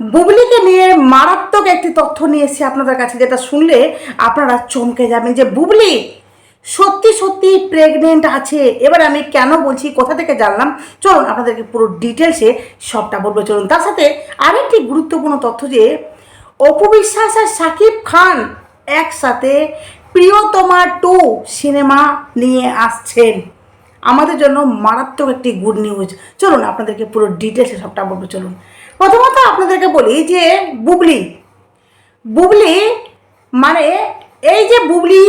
বুবলিকে নিয়ে মারাত্মক একটি তথ্য নিয়ে এসেছি আপনাদের কাছে, যেটা শুনলে আপনারা চমকে যাবেন যে, বুবলি, সত্যি সত্যি প্রেগনেন্ট আছে। এবার আমি কেন বলছি, কোথা থেকে জানলাম? চলুন আপনাদেরকে পুরো ডিটেলসে সবটা বলব। চলুন, তার সাথে আরেকটি গুরুত্বপূর্ণ তথ্য যে, অপু বিশ্বাস আর সাকিব খান একসাথে প্রিয়তমা টু সিনেমা নিয়ে আসছেন। আমাদের জন্য মারাত্মক একটি গুড নিউজ চলুন আপনাদেরকে পুরো ডিটেলসে সবটা বলব, চলুন। প্রথমত আপনাদেরকে বলি যে বুবলি বুবলি মানে এই যে বুবলি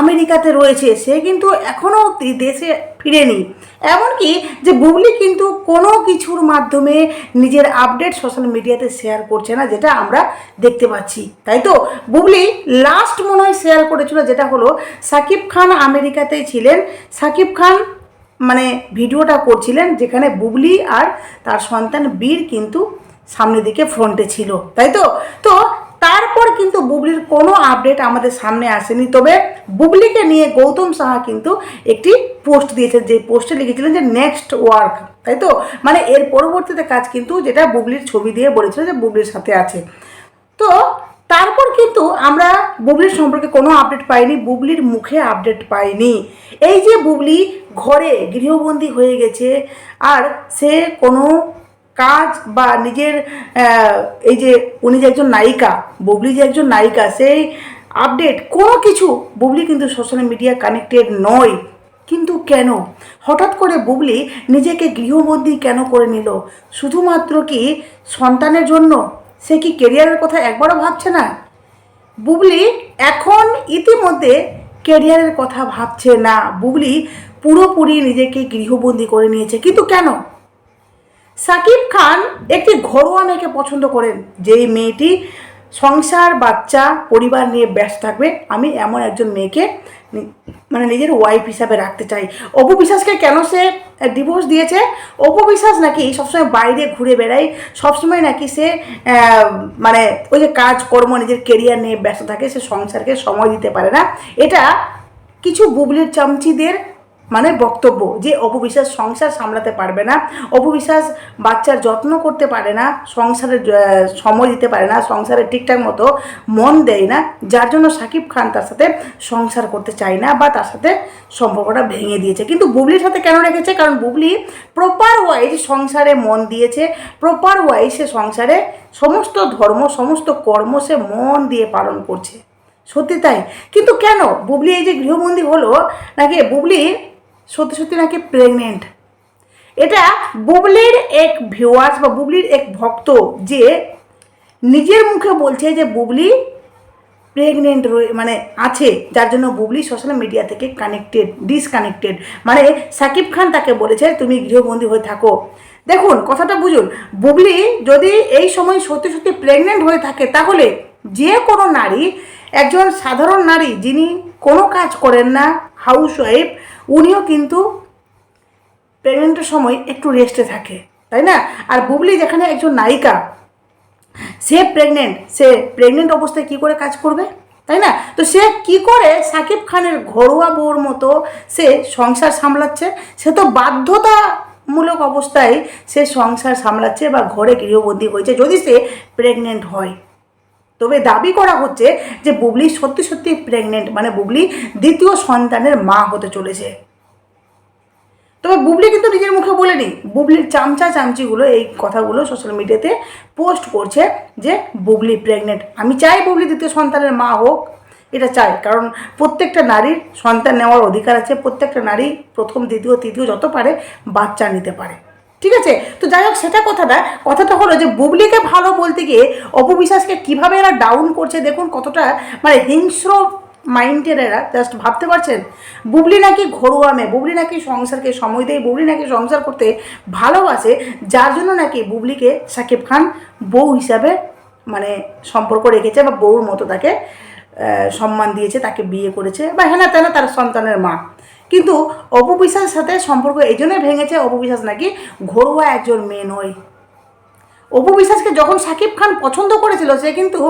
আমেরিকাতে রয়েছে, সে কিন্তু এখনও দেশে ফিরেনি। এমনকি যে বুবলি কিন্তু কোনো কিছুর মাধ্যমে নিজের আপডেট সোশ্যাল মিডিয়াতে শেয়ার করছে না, যেটা আমরা দেখতে পাচ্ছি। তাই তো? বুবলি লাস্ট মনে হয় শেয়ার করেছিল, যেটা হলো সাকিব খান আমেরিকাতেই ছিলেন। সাকিব খান মানে ভিডিওটা করছিলেন যেখানে বুবলি আর তার সন্তান বীর কিন্তু সামনের দিকে ফ্রন্টে ছিল, তাই তো? তো তারপর কিন্তু বুবলির কোনো আপডেট আমাদের সামনে আসেনি। তবে বুবলিকে নিয়ে গৌতম সাহা কিন্তু একটি পোস্ট দিয়েছেন, যে পোস্টে লিখেছিলেন যে নেক্সট ওয়ার্ক তাই তো? মানে এর পরবর্তীতে কাজ কিন্তু যেটা বুবলির ছবি দিয়ে বলেছিল যে বুবলির সাথে আছে। তো তারপর কিন্তু আমরা বুবলির সম্পর্কে কোনো আপডেট পাইনি, বুবলির মুখে আপডেট পাইনি। এই যে বুবলি ঘরে গৃহবন্দী হয়ে গেছে, আর সে কোনো কাজ বা নিজের এই যে উনি যে একজন নায়িকা, বুবলি যে একজন নায়িকা, সেই আপডেট কোনো কিছু বুবলি কিন্তু সোশ্যাল মিডিয়া কানেক্টেড নয়। কিন্তু কেন? হঠাৎ করে বুবলি নিজেকে গৃহবন্দী কেন করে নিল? শুধুমাত্র কি সন্তানের জন্য? সে কি কেরিয়ারের কথা একবারও ভাবছে না? বুবলি এখন ইতিমধ্যে কেরিয়ারের কথা ভাবছে না। বুবলি পুরোপুরি নিজেকে গৃহবন্দী করে নিয়েছে। কিন্তু কেন? সাকিব খান একটি ঘরোয়া মেয়েকে পছন্দ করেন। যেই মেয়েটি সংসার, বাচ্চা, পরিবার নিয়ে ব্যস্ত থাকবে। আমি এমন একজন মেয়েকে মানে নিজের ওয়াইফ হিসাবে রাখতে চাই। অপু বিশ্বাসকে কেন সে ডিভোর্স দিয়েছে? অপু বিশ্বাস নাকি সবসময় বাইরে ঘুরে বেড়ায়, সবসময় নাকি সে মানে ওই যে কাজকর্ম, নিজের কেরিয়ার নিয়ে ব্যস্ত থাকে, সে সংসারকে সময় দিতে পারে না। এটা কিছু বুবলির চামচিদের মানে বক্তব্য যে অপবিশ্বাস সংসার সামলাতে পারবে না, অপবিশ্বাস বাচ্চার যত্ন করতে পারে না, সংসারে সময় দিতে পারে না, সংসারে ঠিকঠাক মতো মন দেয় না, যার জন্য সাকিব খান তার সাথে সংসার করতে চায় না বা তার সাথে সম্পর্কটা ভেঙে দিয়েছে। কিন্তু বুবলির সাথে কেন রেখেছে? কারণ বুবলি প্রপার ওয়াইজ সংসারে মন দিয়েছে প্রপার ওয়াইজ সে সংসারে সমস্ত ধর্ম, সমস্ত কর্ম সে মন দিয়ে পালন করছে। সত্যি তাই? কিন্তু কেন? বুবলি এই যে গৃহবন্দী হলো, নাকি বুবলি সত্যি সত্যি নাকি প্রেগনেন্ট এটা বুবলির এক ভিউয়ার্স বা বুবলির এক ভক্ত যে নিজের মুখে বলছে যে বুবলি প্রেগনেন্ট মানে আছে, যার জন্য বুবলি সোশ্যাল মিডিয়া থেকে কানেক্টেড ডিসকানেক্টেড মানে সাকিব খান তাকে বলেছে, তুমি গৃহবন্দী হয়ে থাকো। দেখুন, কথাটা বুঝুন, বুবলি যদি এই সময় সত্যি সত্যি প্রেগনেন্ট হয়ে থাকে, তাহলে যে কোনো নারী একজন সাধারণ নারী যিনি কোনো কাজ করেন না হাউস ওয়াইফ উনিও কিন্তু প্রেগনেন্টের সময় একটু রেস্টে থাকে, তাই না? আর বুবলি যেখানে একজন নায়িকা, সে প্রেগনেন্ট সে প্রেগনেন্ট অবস্থায় কি করে কাজ করবে, তাই না? তো সে কি করে সাকিব খানের ঘরোয়া বউর মতো সে সংসার সামলাচ্ছে, সে তো বাধ্যতামূলক অবস্থায় সে সংসার সামলাচ্ছে বা ঘরে গৃহবন্দী হয়েছে যদি সে প্রেগনেন্ট হয়। তবে দাবি করা হচ্ছে যে বুবলি সত্যি সত্যি প্রেগনেন্ট মানে বুবলি দ্বিতীয় সন্তানের মা হতে চলেছে। তবে বুবলি কিন্তু নিজের মুখে বলেনি। বুবলির চামচা চামচিগুলো এই কথাগুলো সোশ্যাল মিডিয়াতে পোস্ট করছে যে বুবলি প্রেগনেন্ট আমি চাই বুবলি দ্বিতীয় সন্তানের মা হোক, এটা চাই। কারণ প্রত্যেকটা নারীর সন্তান নেওয়ার অধিকার আছে, প্রত্যেকটা নারী প্রথম, দ্বিতীয়, তৃতীয় যত পারে বাচ্চা নিতে পারে। ঠিক আছে? তো যাই হোক, সেটা কথা না, কথাটা হলো যে বুবলিকে ভালো বলতে গিয়ে অপবিশ্বাসকে কীভাবে এরা ডাউন করছে দেখুন কতটা মানে হিংস্র মাইন্ডের এরা জাস্ট ভাবতে পারছেন? বুবলি নাকি ঘরোয়া মেয়ে, বুবলি নাকি সংসারকে সময় দেয়, বুবলি নাকি সংসার করতে ভালোবাসে, যার জন্য নাকি বুবলিকে সাকিব খান বউ হিসাবে মানে সম্পর্ক রেখেছে বা বউর মতো তাকে সম্মান দিয়েছে, তাকে বিয়ে করেছে, বা হ্যাঁ তেনা তার সন্তানের মা। কিন্তু অপু অপবিশ্বাসের সাথে সম্পর্ক এই জন্যই ভেঙেছে অপবিশ্বাস নাকি ঘরোয়া একজন মেয়ে নয়। অপু বিশ্বাসকে যখন সাকিব খান পছন্দ করেছিল, সে কিন্তু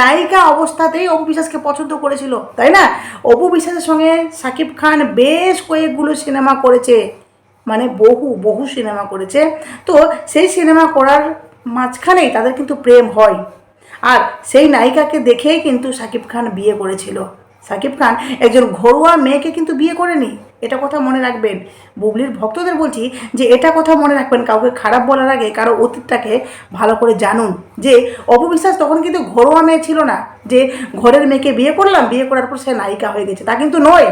নায়িকা অবস্থাতেই অপু বিশ্বাসকে পছন্দ করেছিল, তাই না? অপু বিশ্বাসের সঙ্গে সাকিব খান বেশ কয়েকগুলো সিনেমা করেছে মানে বহু বহু সিনেমা করেছে। তো সেই সিনেমা করার মাঝখানেই তাদের কিন্তু প্রেম হয়। আর সেই নায়িকাকে দেখেই কিন্তু সাকিব খান বিয়ে করেছিল। সাকিব খান একজন ঘরোয়া মেয়েকে কিন্তু বিয়ে করেনি। এটা কথা মনে রাখবেন। বুবলির ভক্তদের বলছি যে এটা কথা মনে রাখবেন। কাউকে খারাপ বলার আগে কারও অতীতটাকে ভালো করে জানুন। যে অপবিশ্বাস তখন কিন্তু ঘরোয়া মেয়ে ছিল না। যে ঘরের মেয়েকে বিয়ে করলাম, বিয়ে করার পর সে নায়িকা হয়ে গেছে। তা কিন্তু নয়।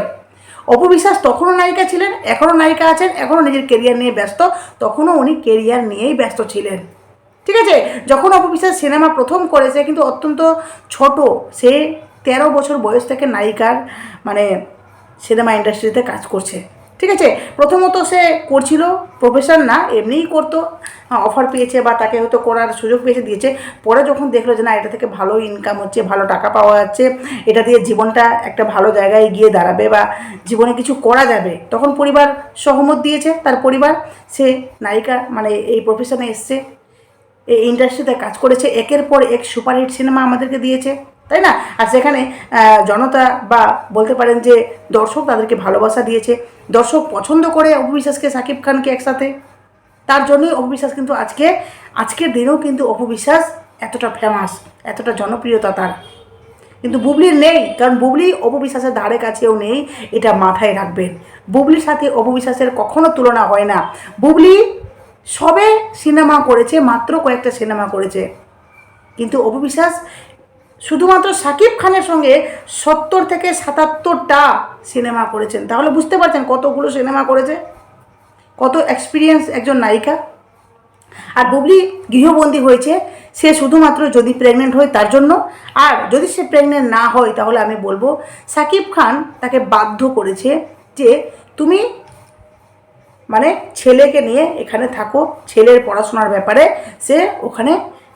অপবিশ্বাস তখনও নায়িকা ছিলেন, এখনও নায়িকা আছেন, এখনও নিজের কেরিয়ার নিয়ে ব্যস্ত। তখনও উনি কেরিয়ার নিয়েই ব্যস্ত ছিলেন। ঠিক আছে? যখন অপবিশ্বাস সিনেমা প্রথম করেছে, কিন্তু অত্যন্ত ছোট, সে তেরো বছর বয়স থেকে নায়িকার মানে সিনেমা ইন্ডাস্ট্রিতে কাজ করছে। ঠিক আছে? প্রথমত সে করছিল প্রফেশন না, এমনিই করতো। অফার পেয়েছে বা তাকে হয়তো করার সুযোগ পেয়েছে, দিয়েছে। পরে যখন দেখল যে না, এটা থেকে ভালো ইনকাম হচ্ছে, ভালো টাকা পাওয়া যাচ্ছে, এটা দিয়ে জীবনটা একটা ভালো জায়গায় গিয়ে দাঁড়াবে বা জীবনে কিছু করা যাবে, তখন পরিবার সহমত দিয়েছে। তার পরিবার, সে নায়িকা মানে এই প্রফেশনে এসছে। এই ইন্ডাস্ট্রিতে কাজ করেছে, একের পর এক সুপারহিট সিনেমা আমাদেরকে দিয়েছে, তাই না? আর সেখানে জনতা বা বলতে পারেন যে দর্শক তাদেরকে ভালোবাসা দিয়েছে। দর্শক পছন্দ করে অপবিশ্বাসকে সাকিব খানকে একসাথে। তার জন্যই অপবিশ্বাস কিন্তু আজকে, আজকের দিনেও কিন্তু অপবিশ্বাস এতটা ফেমাস এতটা জনপ্রিয়তা তার। কিন্তু বুবলির নেই, কারণ বুবলি অপবিশ্বাসের ধারে কাছেও নেই, এটা মাথায় রাখবেন। বুবলির সাথে অপবিশ্বাসের কখনো তুলনা হয় না। বুবলি সবে সিনেমা করেছে, মাত্র কয়েকটা সিনেমা করেছে। কিন্তু অপবিশ্বাস শুধুমাত্র সাকিব খানের সঙ্গে সত্তর থেকে সাতাত্তরটা সিনেমা করেছেন। তাহলে বুঝতে পারছেন কতগুলো সিনেমা করেছে? কত এক্সপিরিয়েন্স একজন নায়িকা? আর বুবলি গৃহবন্দী হয়েছে, সে শুধুমাত্র যদি প্রেগনেন্ট হয় তার জন্য। আর যদি সে প্রেগনেন্ট না হয়, তাহলে আমি বলব, সাকিব খান তাকে বাধ্য করেছে যে, তুমি মানে ছেলেকে নিয়ে এখানে থাকো, ছেলের পড়াশোনার ব্যাপারে সে ওখানে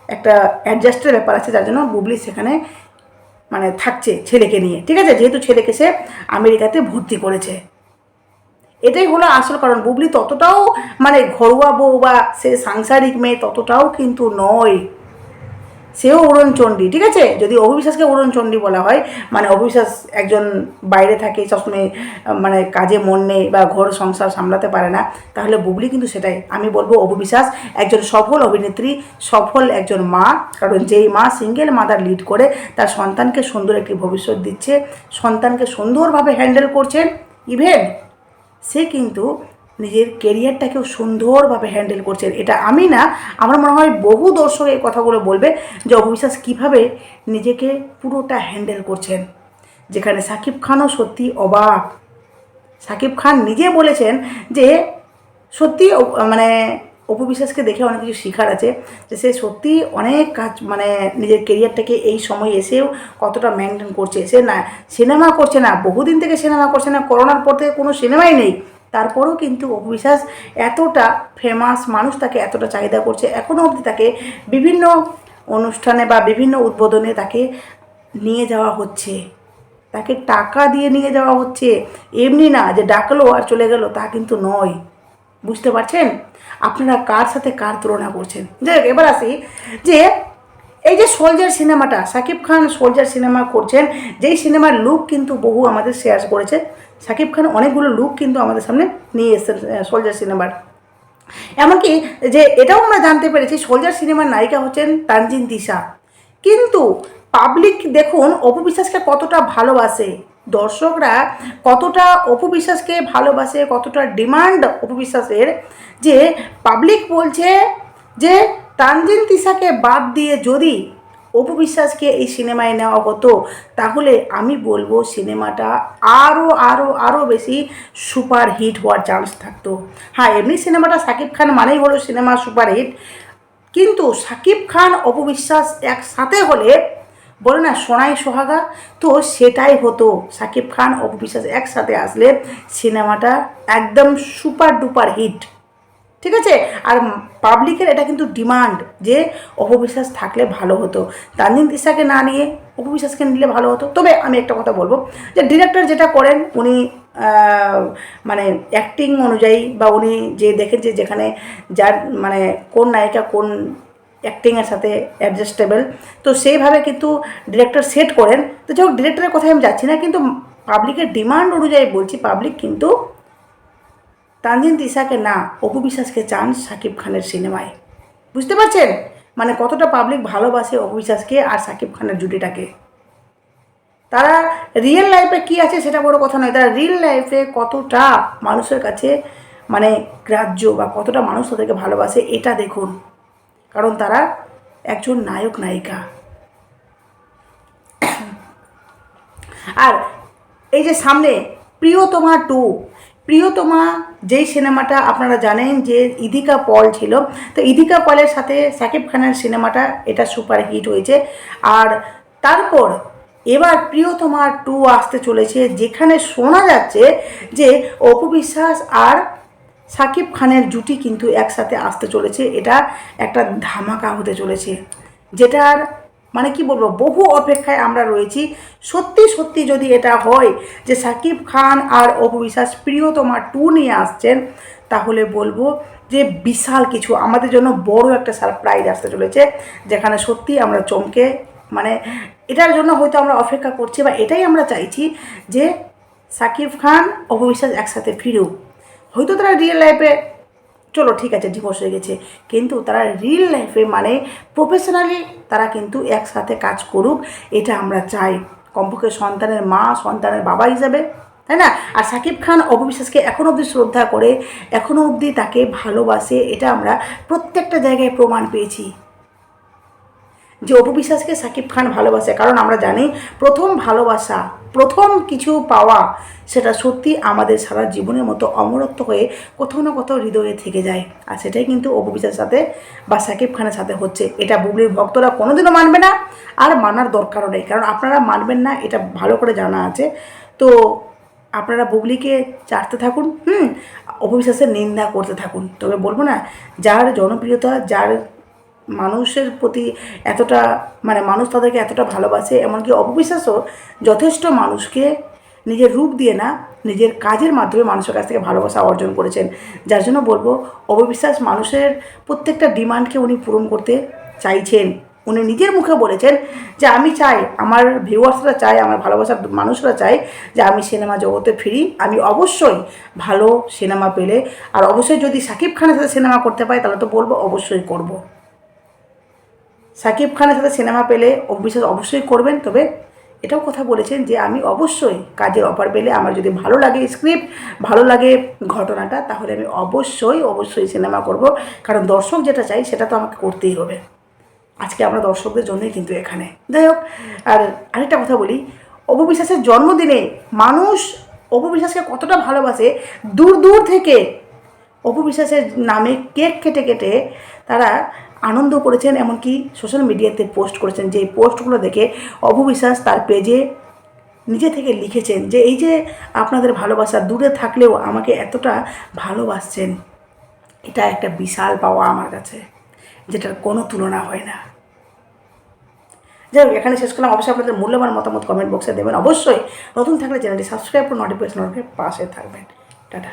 একটা অ্যাডজাস্টের ব্যাপার আছে, যার জন্য বুবলি সেখানে মানে থাকছে ছেলেকে নিয়ে, ঠিক আছে? যেহেতু ছেলেকে সে আমেরিকাতে ভর্তি করেছে। এটাই হলো আসল কারণ। বুবলি ততটাও মানে ঘরোয়া বউ বা সে সাংসারিক মেয়ে ততটাও কিন্তু নয়। সেও উড়নচণ্ডী ঠিক আছে? যদি অভিশ্বাসকে উড়নচণ্ডী বলা হয় মানে অভিশ্বাস একজন বাইরে থাকে, সবসময় মানে কাজে মন নেই বা ঘর সংসার সামলাতে পারে না, তাহলে বুবলি কিন্তু সেটাই। আমি বলব অভিশ্বাস একজন সফল অভিনেত্রী, সফল একজন মা, কারণ যেই মা সিঙ্গেল মাদার লিড করে, তার সন্তানকে সুন্দর একটি ভবিষ্যৎ দিচ্ছে, সন্তানকে সুন্দরভাবে হ্যান্ডেল করছেন ইভেন সে কিন্তু নিজের কেরিয়ারটাকেও সুন্দরভাবে হ্যান্ডেল করছেন। এটা আমি না, আমার মনে হয় বহু দর্শক এই কথাগুলো বলবে যে অবিশ্বাস কীভাবে নিজেকে পুরোটা হ্যান্ডেল করছেন। যেখানে সাকিব খানও সত্যি অবাক। সাকিব খান নিজে বলেছেন যে সত্যি মানে অপবিশ্বাসকে দেখে অনেক কিছু শেখার আছে, যে সে সত্যি অনেক কাজ মানে নিজের কেরিয়ারটাকে এই সময় এসেও কতটা মেনটেন করছে। সে না সিনেমা করছে না, বহুদিন থেকে সিনেমা করছে না, করোনার পর থেকে কোনো সিনেমাই নেই। তারপরেও কিন্তু অপবিশ্বাস এতটা ফেমাস মানুষ তাকে এতটা চাহিদা করছে। এখনও অবধি তাকে বিভিন্ন অনুষ্ঠানে বা বিভিন্ন উদ্বোধনে তাকে নিয়ে যাওয়া হচ্ছে। তাকে টাকা দিয়ে নিয়ে যাওয়া হচ্ছে। এমনি না যে ডাকলো আর চলে গেল তা কিন্তু নয়। বুঝতে পারছেন? আপনারা কার সাথে কার তুলনা করছেন? যাই হোক, এবার আসি যে এই যে সোলজার সিনেমাটা সাকিব খান সোলজার সিনেমা করছেন যেই সিনেমার লুক কিন্তু বহু আমাদের শেয়ার করেছে। সাকিব খান অনেকগুলো লুক কিন্তু আমাদের সামনে নিয়ে এসেছেন সোলজার সিনেমার এমনকি যে এটাও আমরা জানতে পেরেছি সোলজার সিনেমার নায়িকা হচ্ছেন তানজিন দিশা কিন্তু পাবলিক দেখুন অপবিশ্বাসকে কতটা ভালোবাসে। দর্শকরা কতটা অপবিশ্বাসকে ভালোবাসে, কতটা ডিমান্ড অপবিশ্বাসের যে পাবলিক বলছে যে তানজিন তিশাকে বাদ দিয়ে যদি অপবিশ্বাসকে এই সিনেমায় নেওয়া হতো, তাহলে আমি বলব সিনেমাটা আরও আরও আরও বেশি সুপার হিট হওয়ার চান্স থাকতো। হ্যাঁ এমনি সিনেমাটা সাকিব খান মানেই হলো সিনেমা সুপার হিট। কিন্তু সাকিব খান অপবিশ্বাস একসাথে হলে, বলে না, সোনাই সোহাগা, তো সেটাই হতো। সাকিব খান অপবিশ্বাস একসাথে আসলে সিনেমাটা একদম সুপার ডুপার হিট। ঠিক আছে? আর পাবলিকের এটা কিন্তু ডিমান্ড যে অপবিশ্বাস থাকলে ভালো হতো। তানজিন তিশাকে না নিয়ে অপবিশ্বাসকে নিলে ভালো হতো। তবে আমি একটা কথা বলব যে ডিরেক্টর যেটা করেন, উনি মানে অ্যাক্টিং অনুযায়ী বা উনি যে দেখেন যে যেখানে যার মানে কোন নায়িকা কোন অ্যাক্টিংয়ের সাথে অ্যাডজাস্টেবল তো সেইভাবে কিন্তু ডিরেক্টর সেট করেন। তো যাই হোক ডিরেক্টরের কথায় আমি যাচ্ছি না, কিন্তু পাবলিকের ডিমান্ড অনুযায়ী বলছি পাবলিক কিন্তু তানজিন তিশাকে না, অপু বিশ্বাসকে চান সাকিব খানের সিনেমায়। বুঝতে পারছেন? মানে কতটা পাবলিক ভালোবাসে অবিশ্বাসকে আর সাকিব খানের জুটিটাকে। তারা রিয়েল লাইফে কি আছে সেটা বড় কথা নয়, তারা রিয়েল লাইফে কতটা মানুষের কাছে মানে গ্রাহ্য বা কতটা মানুষ তাদেরকে ভালোবাসে এটা দেখুন। কারণ তারা একজন নায়ক, নায়িকা। আর এই যে সামনে, প্রিয়তমা টু প্রিয়তমা, যেই সিনেমাটা আপনারা জানেন যে ইদিকা পল ছিল, তো ইদিকা পলের সাথে সাকিব খানের সিনেমাটা এটা সুপার হিট হয়েছে। আর তারপর এবার প্রিয়তমা টু আসতে চলেছে, যেখানে শোনা যাচ্ছে যে অপু বিশ্বাস আর সাকিব খানের জুটি কিন্তু একসাথে আসতে চলেছে। এটা একটা ধামাকা হতে চলেছে। যেটার মানে কি বলব, বহু অপেক্ষায় আমরা রয়েছি। সত্যি সত্যি যদি এটা হয় যে সাকিব খান আর অপু বিশ্বাস প্রিয়তমা টু নিয়ে আসছেন, তাহলে বলব যে বিশাল কিছু, আমাদের জন্য বড় একটা সারপ্রাইজ আসতে চলেছে, যেখানে সত্যি আমরা চমকে মানে এটার জন্য হয়তো আমরা অপেক্ষা করছি বা এটাই আমরা চাইছি যে সাকিব খান, অপু বিশ্বাস একসাথে ফিরুক। হয়তো তারা রিয়েল লাইফে চলো ঠিক আছে ডিভোর্স হয়ে গেছে। কিন্তু তারা রিল লাইফে মানে প্রফেশনালি তারা কিন্তু একসাথে কাজ করুক, এটা আমরা চাই। কমপক্ষে সন্তানের মা, সন্তানের বাবা হিসাবে, তাই না? আর সাকিব খান অপবিশ্বাসকে এখনও অবধি শ্রদ্ধা করে এখনও অবধি তাকে ভালোবাসে, এটা আমরা প্রত্যেকটা জায়গায় প্রমাণ পেয়েছি। যে অপবিশ্বাসকে সাকিব খান ভালোবাসে, কারণ আমরা জানি প্রথম ভালোবাসা, প্রথম কিছু পাওয়া সেটা সত্যি আমাদের সারা জীবনের মতো অমরত্ব হয়ে কোথাও না কোথাও হৃদয়ে থেকে যায়। আর সেটাই কিন্তু অপবিশ্বাসের সাথে বা সাকিব খানের সাথে হচ্ছে। এটা বুবলির ভক্তরা কোনোদিনও মানবে না আর মানার দরকারও নেই, কারণ আপনারা মানবেন না, এটা ভালো করে জানা আছে। তো আপনারা বুবলিকে চাটতে থাকুন, হুম অপবিশ্বাসের নিন্দা করতে থাকুন। তবে বলব না, যার জনপ্রিয়তা, যার মানুষের প্রতি এতটা মানে মানুষ তাদেরকে এতটা ভালোবাসে, এমনকি অপবিশ্বাসও যথেষ্ট মানুষকে নিজের রূপ দিয়ে না, নিজের কাজের মাধ্যমে মানুষের কাছ থেকে ভালোবাসা অর্জন করেছেন। যার জন্য বলব, অপবিশ্বাস মানুষের প্রত্যেকটা ডিমান্ডকে উনি পূরণ করতে চাইছেন। উনি নিজের মুখে বলেছেন যে, আমি চাই, আমার ভিউয়ার্সরা চাই আমার ভালোবাসার মানুষরা চাই যে, আমি সিনেমা জগতে ফিরি। আমি অবশ্যই ভালো সিনেমা পেলে, আর অবশ্যই যদি সাকিব খানের সাথে সিনেমা করতে পাই তাহলে তো বলব অবশ্যই করব। সাকিব খানের সাথে সিনেমা পেলে অবিশ্বাস অবশ্যই করবেন, তবে এটাও কথা বলেছেন যে আমি অবশ্যই কাজের অফার পেলে আমার যদি ভালো লাগে স্ক্রিপ্ট, ভালো লাগে ঘটনাটা, তাহলে আমি অবশ্যই অবশ্যই সিনেমা করব। কারণ দর্শক যেটা চাই সেটা তো আমাকে করতেই হবে। আজকে আমরা দর্শকদের জন্যই কিন্তু এখানে। যাই হোক, আর আরেকটা কথা বলি, অপবিশ্বাসের জন্মদিনে মানুষ অপবিশ্বাসকে কতটা ভালোবাসে, দূর দূর থেকে অপবিশ্বাসের নামে কেক কেটে কেটে তারা আনন্দ করেছেন, এমনকি সোশ্যাল মিডিয়াতে পোস্ট করেছেন যে পোস্টগুলো দেখে অপবিশ্বাস তার পেজে নিজে থেকে লিখেছেন যে, এই যে আপনাদের ভালোবাসা, দূরে থাকলেও আমাকে এতটা ভালোবাসছেন, এটা একটা বিশাল পাওয়া আমার কাছে, যেটার কোনো তুলনা হয় না। যাই হোক, এখানে শেষ করলাম। অবশ্যই আপনাদের মূল্যবান মতামত কমেন্ট বক্সে দেবেন। অবশ্যই নতুন থাকলে চ্যানেলটি সাবস্ক্রাইব করে নোটিফিকেশন পাশে থাকবেন। টাটা।